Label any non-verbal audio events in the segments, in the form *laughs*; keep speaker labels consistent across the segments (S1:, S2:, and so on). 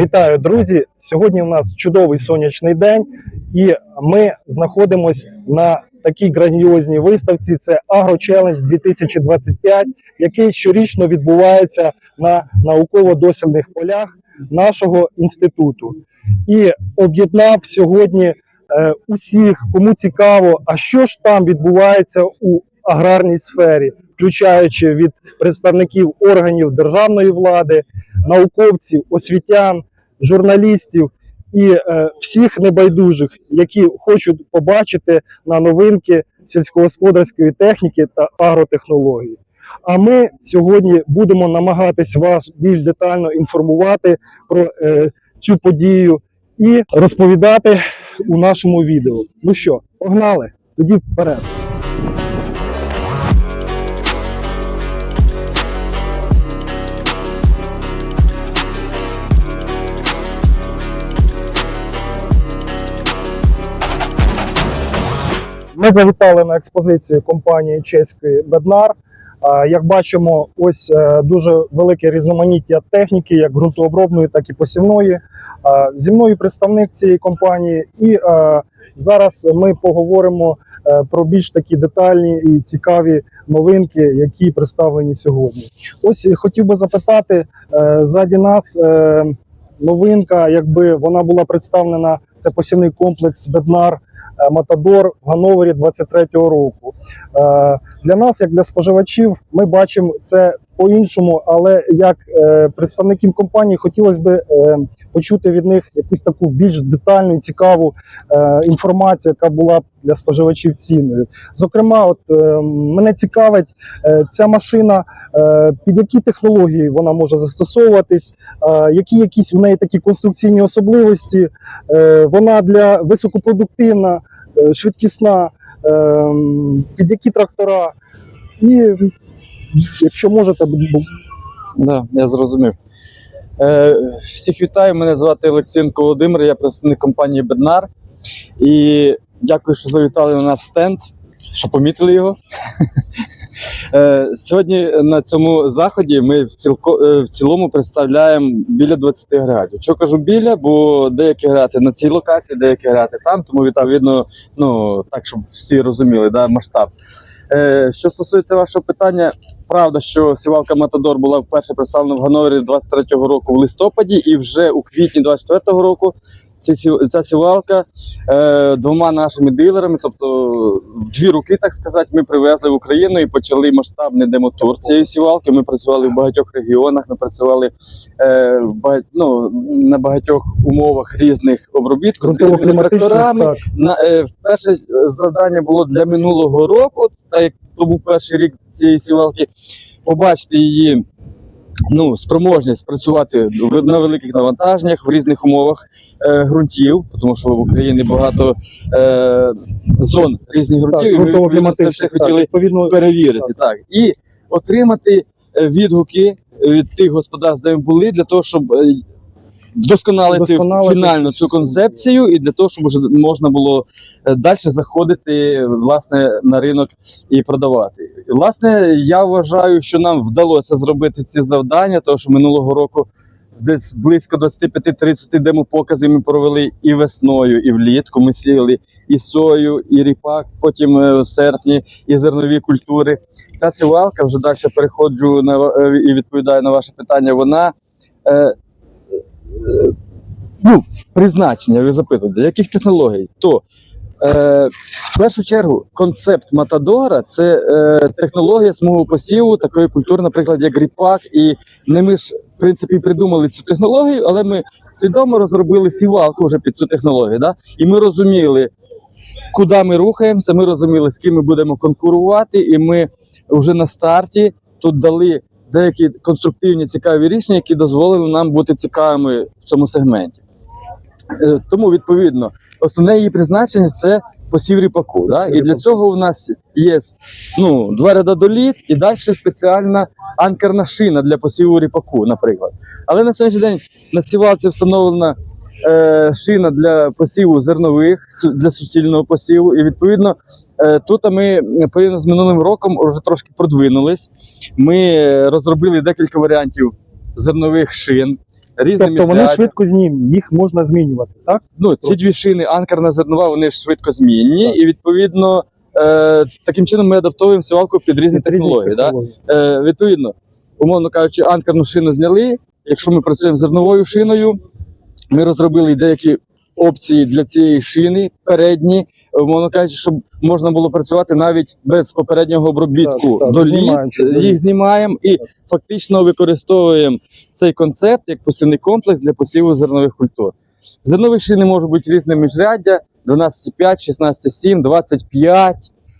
S1: Вітаю, друзі! Сьогодні у нас чудовий сонячний день, і ми знаходимося на такій грандіозній виставці. Це AgroChallenge 2025, який щорічно відбувається на науково-дослідних полях нашого інституту. І об'єднав сьогодні е, усіх, кому цікаво, а що ж там відбувається у аграрній сфері, включаючи від представників органів державної влади, науковців, освітян, журналістів і е, всіх небайдужих, які хочуть побачити на новинки сільськогосподарської техніки та агротехнології. А ми сьогодні будемо намагатись вас більш детально інформувати про е, цю подію і розповідати у нашому відео. Ну що, погнали? Тоді вперед. Ми завітали на експозицію компанії чеської Беднар. Як бачимо, ось е, дуже велике різноманіття техніки, як ґрунтообробної, так і посівної. Зі мною представник цієї компанії, і е, зараз ми поговоримо е, про більш такі детальні і цікаві новинки, які представлені сьогодні. Ось хотів би запитати ззаді нас. Новинка, якби вона була представлена, це посівний комплекс Беднар е, Матадор в Гановері 23-го року. Е, Для нас, як для споживачів, ми бачимо це по-іншому, але як е, представників компанії хотілося б е, почути від них якусь таку більш детальну і цікаву е, інформацію, яка була б для споживачів цінною. Зокрема, от е, мене цікавить е, ця машина, е, під які технології вона може застосовуватись, е, які якісь в неї такі конструкційні особливості. Е, Вона для високопродуктивна, е, швидкісна, е, під які трактора. І якщо можете,
S2: Да, я зрозумів. Е, всіх вітаю, мене звати Олексієнко Володимир, я представник компанії Беднар. І дякую, що завітали на наш стенд, що помітили його. *laughs* Е, сьогодні на цьому заході ми в, цілко, е, в цілому представляємо біля 20 агрегатів. Чого кажу біля, бо деякі агрегати на цій локації, деякі агрегати там, тому відповідно, ну так, щоб всі розуміли, да, масштаб. Е, що стосується вашого питання, правда, що сівалка Матадор була вперше представлена в Гановері 23-го року в листопаді, і вже у квітні 24-го року ця, сівалка е, двома нашими дилерами, тобто в дві руки, так сказати, ми привезли в Україну і почали масштабний демотур цієї сівалки. Ми працювали в багатьох регіонах, ми працювали е, в багать, ну, на багатьох умовах різних обробітків з різними тракторами. На е, перше завдання було для минулого року, так як то був перший рік цієї сівалки, побачити її ну, спроможність працювати на великих навантаженнях в різних умовах е, ґрунтів, тому що в Україні багато е, зон різних
S1: Так,
S2: ґрунтів, і ми відповідно, це все
S1: так,
S2: хотіли
S1: відповідно,
S2: перевірити. Так. І отримати е, відгуки від тих господарств, де ми були, для того, щоб е, вдосконалити фінально
S1: цю
S2: цю концепцію, і для того, щоб вже можна було далі заходити власне на ринок і продавати. Власне, я вважаю, що нам вдалося зробити ці завдання, тому що минулого року. Десь близько 25-30 демопоказів ми провели і весною, і влітку. Ми сіяли і сою, і ріпак, потім е, в серпні, і зернові культури. Ця сівалка, вже далі переходжу на е, і відповідаю на ваше питання. Вона е, е, ну, призначення, ви запитуєте, яких технологій? То е, в першу чергу концепт Матадора це е, технологія смугу посіву такої культури, наприклад, як ріпак. І не ми ж в принципі придумали цю технологію, але ми свідомо розробили сівалку вже під цю технологію. Да? І ми розуміли, куди ми рухаємося, ми розуміли, з ким ми будемо конкурувати, і ми вже на старті тут дали деякі конструктивні цікаві рішення, які дозволили нам бути цікавими в цьому сегменті. Е, Тому, відповідно, основне її призначення це посів ріпаку. Да? І для цього у нас є ну, два ряда доліт і далі спеціальна анкерна шина для посіву ріпаку, наприклад. Але на сьогоднішній день на сівалці встановлена е, шина для посіву зернових, для суцільного посіву. І відповідно е, тут ми порівняно з минулим роком вже трошки продвинулись. Ми е, розробили декілька варіантів зернових шин. Різне
S1: Тобто вони швидко знімні, їх можна змінювати, так?
S2: Ну, ці дві шини, анкерна зернова, вони ж швидко змінні,
S1: Так.
S2: і відповідно е, таким чином ми адаптуємо сівалку під різні
S1: Під різні
S2: технології. Да? Е, відповідно, умовно кажучи, анкерну шину зняли. Якщо ми працюємо з зерновою шиною, ми розробили деякі опції для цієї шини передні, умовно кажучи, щоб можна було працювати навіть без попереднього обробітку
S1: Так, так,
S2: до літ,
S1: знімаючи до літ.
S2: їх знімаємо і
S1: Так.
S2: фактично використовуємо цей концепт як посівний комплекс для посіву зернових культур. Зернові шини можуть бути різне міжряддя: 12,5, 16,7, 25.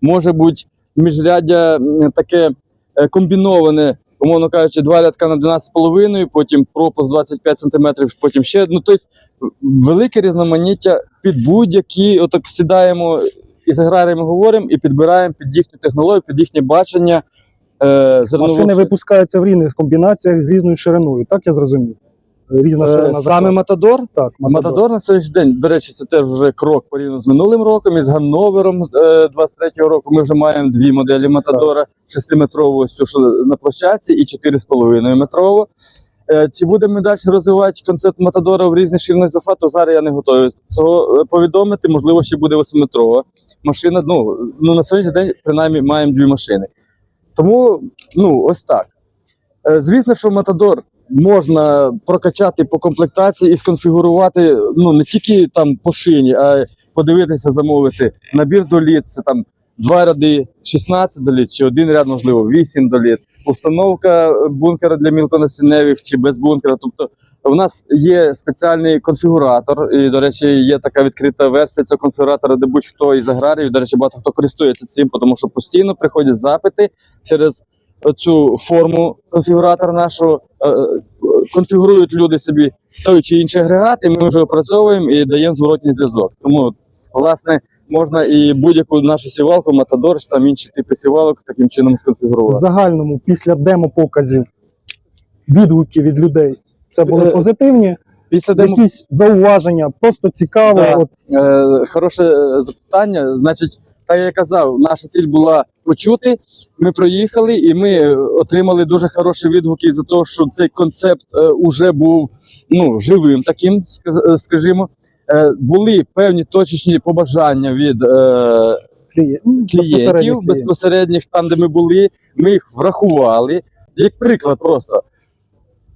S2: Може бути міжряддя таке е, комбіноване, умовно кажучи, два рядка на 12,5, потім пропуск 25 см, потім ще. Ну, тобто велике різноманіття під будь-які, отак сідаємо і з аграріями говоримо, і підбираємо під їхню технологію, під їхнє бачення. Е, зернових
S1: Машини випускаються в різних комбінаціях з різною шириною, так я зрозумів. Різна
S2: Е,
S1: ширина
S2: Саме. Матадор.
S1: так,
S2: Матадор на сьогоднішній день, до речі, це теж вже крок порівняно з минулим роком. І з Ганновером е, 23-го року ми вже маємо дві моделі Матадора: 6-метрову, ось цю, що на площадці, і 4,5 метрову. Е, Чи будемо ми далі розвивати концепт Матадора в різні ширини захвату? Зараз я не готовий цього е, повідомити. Можливо, ще буде 8-метрова машина. Ну, ну на сьогоднішній день принаймні маємо дві машини. Тому ну ось так. Е, Звісно, що Матадор можна прокачати по комплектації і сконфігурувати ну не тільки там по шині, а подивитися, замовити набір доліт, це там два ряди 16 доліт, чи один ряд, можливо, 8 доліт, установка бункера для мілконасінневих чи без бункера. Тобто у нас є спеціальний конфігуратор, і, до речі, є така відкрита версія цього конфігуратора, де будь-хто із аграріїв, до речі, багато хто користується цим, тому що постійно приходять запити через цю форму конфігуратора нашого. е, е, Конфігурують люди собі той чи інший агрегат, і ми вже опрацьовуємо і даємо зворотній зв'язок. Тому, власне, можна і будь-яку нашу сівалку, Матадор, чи там інші типи сівалок таким чином
S1: В загальному після демо-показів відгуки від людей. Це були
S2: Е,
S1: позитивні,
S2: Після демо
S1: якісь зауваження, просто цікаво.
S2: Да.
S1: От
S2: Е, хороше запитання. Значить, як я казав, наша ціль була почути. Ми проїхали і ми е, отримали дуже хороші відгуки за те, що цей концепт е, уже був ну, живим таким, е, скажімо. Е, були певні точечні побажання від е,
S1: ну,
S2: клієнтів
S1: клієнт.
S2: безпосередніх, там, де ми були, ми їх врахували. Як приклад, просто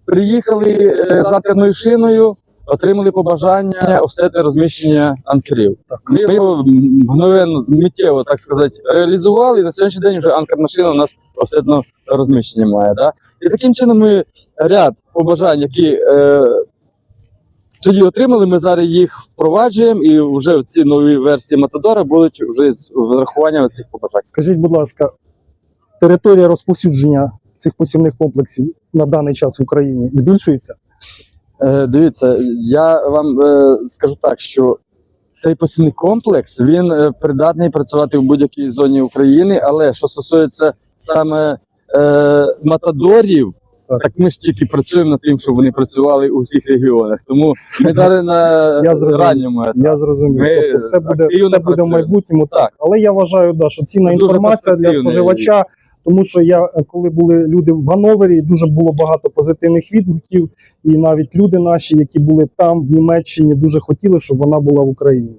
S2: приїхали е, з шиною, отримали побажання офсетне розміщення анкерів. Ми його мгновенно, миттєво, так сказати, реалізували. І на сьогоднішній день вже анкерна шина у нас офсетне розміщення має. Да? І таким чином ми ряд побажань, які е, тоді отримали, ми зараз їх впроваджуємо, і вже в ці нові версії Матадора будуть вже з врахуванням цих побажань.
S1: Скажіть, будь ласка, територія розповсюдження цих посівних комплексів на даний час в Україні збільшується?
S2: Е, дивіться, я вам е, скажу так, що цей посівний комплекс він е, придатний працювати в будь-якій зоні України, але що стосується саме е, матадорів,
S1: Так.
S2: так. ми ж тільки працюємо над тим, щоб вони працювали у всіх регіонах. Тому ми зараз на
S1: Я зрозумів.
S2: ранньому етапі.
S1: Я зрозумів.
S2: Ми
S1: тобто все буде, все буде в майбутньому так.
S2: Так.
S1: Але я вважаю, да, що цінна
S2: Це
S1: інформація для споживача, тому що я, е, коли були люди в Ганновері, дуже було багато позитивних відгуків, і навіть люди наші, які були там, в Німеччині, дуже хотіли, щоб вона була в Україні.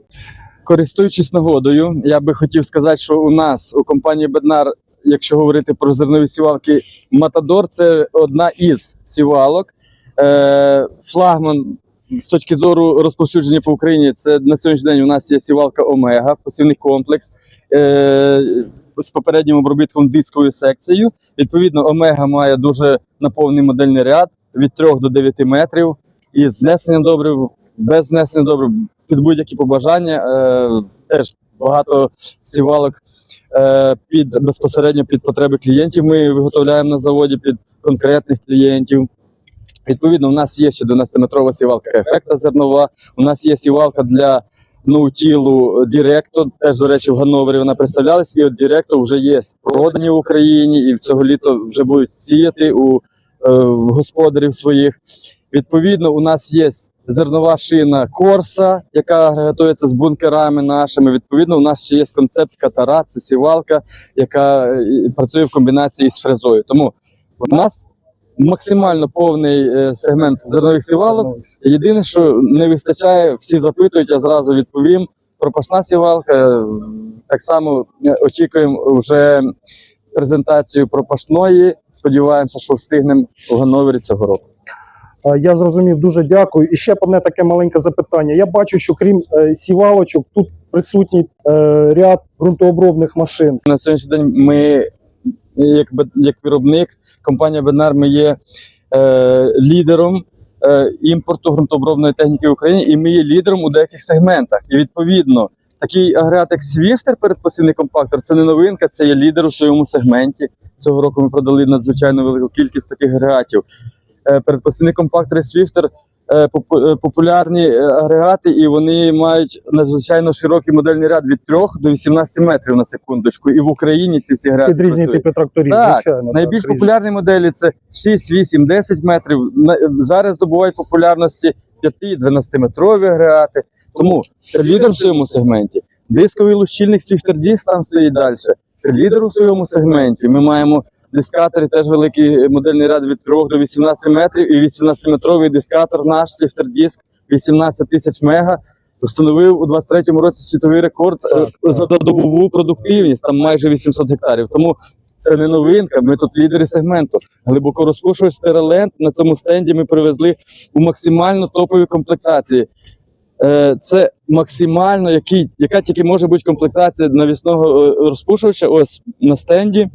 S2: Користуючись нагодою, я би хотів сказати, що у нас у компанії Беднар, якщо говорити про зернові сівалки, Матадор це одна із сівалок. Е, флагман з точки зору розповсюдження по Україні, це на сьогоднішній день у нас є сівалка Омега, посівний комплекс з попереднім обробітком дисковою секцією. Відповідно, Омега має дуже наповнений модельний ряд від 3 до 9 метрів із внесенням добрив, без внесення добрив, під будь-які побажання. Е, теж багато сівалок е, під безпосередньо під потреби клієнтів. Ми виготовляємо на заводі під конкретних клієнтів. Відповідно, у нас є ще 12-метрова сівалка ефекта зернова. У нас є сівалка для ноутілу Діректо. Теж, до речі, в Ганновері вона представлялась. І от Діректо вже є продані в Україні, і в цього літо вже будуть сіяти у е, господарів своїх. Відповідно, у нас є зернова шина Корса, яка готується з бункерами нашими. Відповідно, у нас ще є концепт катара, це сівалка, яка е, працює в комбінації з фрезою. Тому у нас максимально повний е, сегмент зернових сівалок. Єдине, що не вистачає, всі запитують, я зразу відповім. Пропашна сівалка. е, Так само е, очікуємо вже презентацію пропашної. Сподіваємося, що встигнемо в Ганновері цього року.
S1: Я зрозумів, дуже дякую. І ще одне таке маленьке запитання. Я бачу, що крім сівалочок, тут присутній ряд ґрунтообробних машин.
S2: На сьогоднішній день ми, як, як виробник, компанія Бенар, ми є е, лідером е, імпорту ґрунтообробної техніки в Україні, і ми є лідером у деяких сегментах. І відповідно, такий агрегат, як Свіфтер, передпосівний компактор, це не новинка, це є лідер у своєму сегменті. Цього року ми продали надзвичайно велику кількість таких агрегатів. Е, передпосівний компактор і Свіфтер популярні е, агрегати, і вони мають надзвичайно широкий модельний ряд від 3 до 18 метрів на секундочку. І в Україні ці всі агрегати
S1: Під різні
S2: працюють.
S1: типи тракторів.
S2: Так,
S1: звичайно,
S2: Найбільш
S1: так, різні.
S2: популярні моделі це 6, 8, 10 метрів. Зараз здобувають популярності 5-12 метрові агрегати. Тому це лідер в своєму сегменті. Дисковий лущильник Swifter Disc там стоїть далі. Це лідер у своєму сегменті. Ми маємо дискатори, теж великий модельний ряд від 3 до 18 метрів, і 18-метровий дискатор наш Disc 18 тисяч мега. Встановив у 23-му році світовий рекорд е, за добову продуктивність, там майже 800 гектарів. Тому це не новинка. Ми тут лідери сегменту. Глибоко розкошувач Стералент на цьому стенді ми привезли у максимально топові комплектації. Е, Це максимально який, яка тільки може бути комплектація навісного е, розпушувача. Ось на стенді.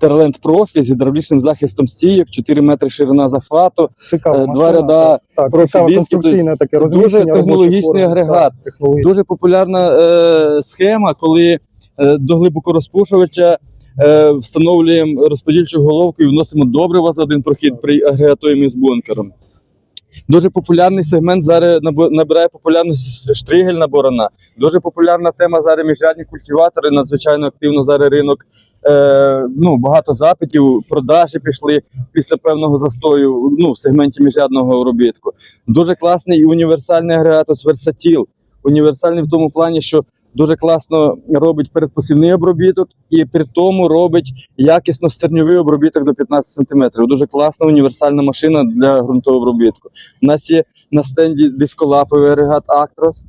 S2: Terraland профі з гідравлічним захистом стійок, 4 метри ширина захвату,
S1: Цікава
S2: е, два ряда
S1: Так,
S2: профі
S1: цікаве
S2: диски,
S1: конструкційне таке
S2: це дуже технологічний агрегат.
S1: так, технологічний.
S2: Дуже популярна е, схема, коли е, до глибокорозпушувача е, встановлюємо розподільчу головку і вносимо добрива за один прохід при агрегатуємо з бункером. Дуже популярний сегмент зараз набирає популярність штригельна борона. Дуже популярна тема зараз міжрядні культиватори. Надзвичайно активно зараз ринок. Е, ну, багато запитів, продажі пішли після певного застою ну, в сегменті міжрядного обробітку. Дуже класний і універсальний агрегат ось Versatile. Універсальний в тому плані, що дуже класно робить передпосівний обробіток і при тому робить якісно стерньовий обробіток до 15 см. Дуже класна універсальна машина для ґрунтообробітку. У нас є на стенді дисколаповий агрегат Actros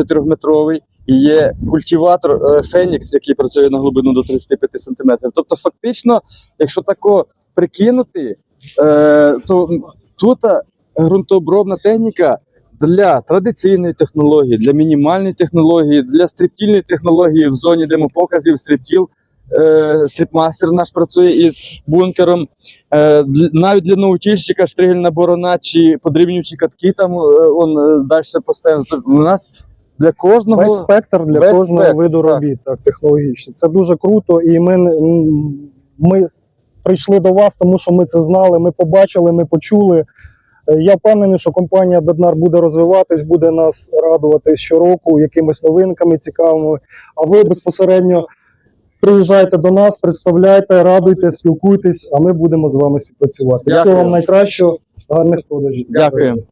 S2: 4-метровий. І є культиватор е, Phoenix, який працює на глибину до 35 см. Тобто, фактично, якщо тако прикинути, е, то тут ґрунтообробна техніка для традиційної технології, для мінімальної технології, для стріптільної технології в зоні демопоказів стріптіл. Е, стріпмастер наш працює із бункером. Е, навіть для наутільщика штригельна борона чи подрібнюючі катки там е, он далі. Тобто У нас для кожного
S1: Весь спектр для
S2: весь
S1: кожного
S2: спектр,
S1: виду робіт, так, технологічно. Це дуже круто, і ми, ми прийшли до вас, тому що ми це знали, ми побачили, ми почули. Е, Я впевнений, що компанія Беднар буде розвиватись, буде нас радувати щороку якимись новинками цікавими. А ви безпосередньо приїжджайте до нас, представляйте, радуйте, спілкуйтесь, а ми будемо з вами співпрацювати.
S2: Дякую.
S1: Всього вам найкращого, гарних продажів.
S2: Дякую.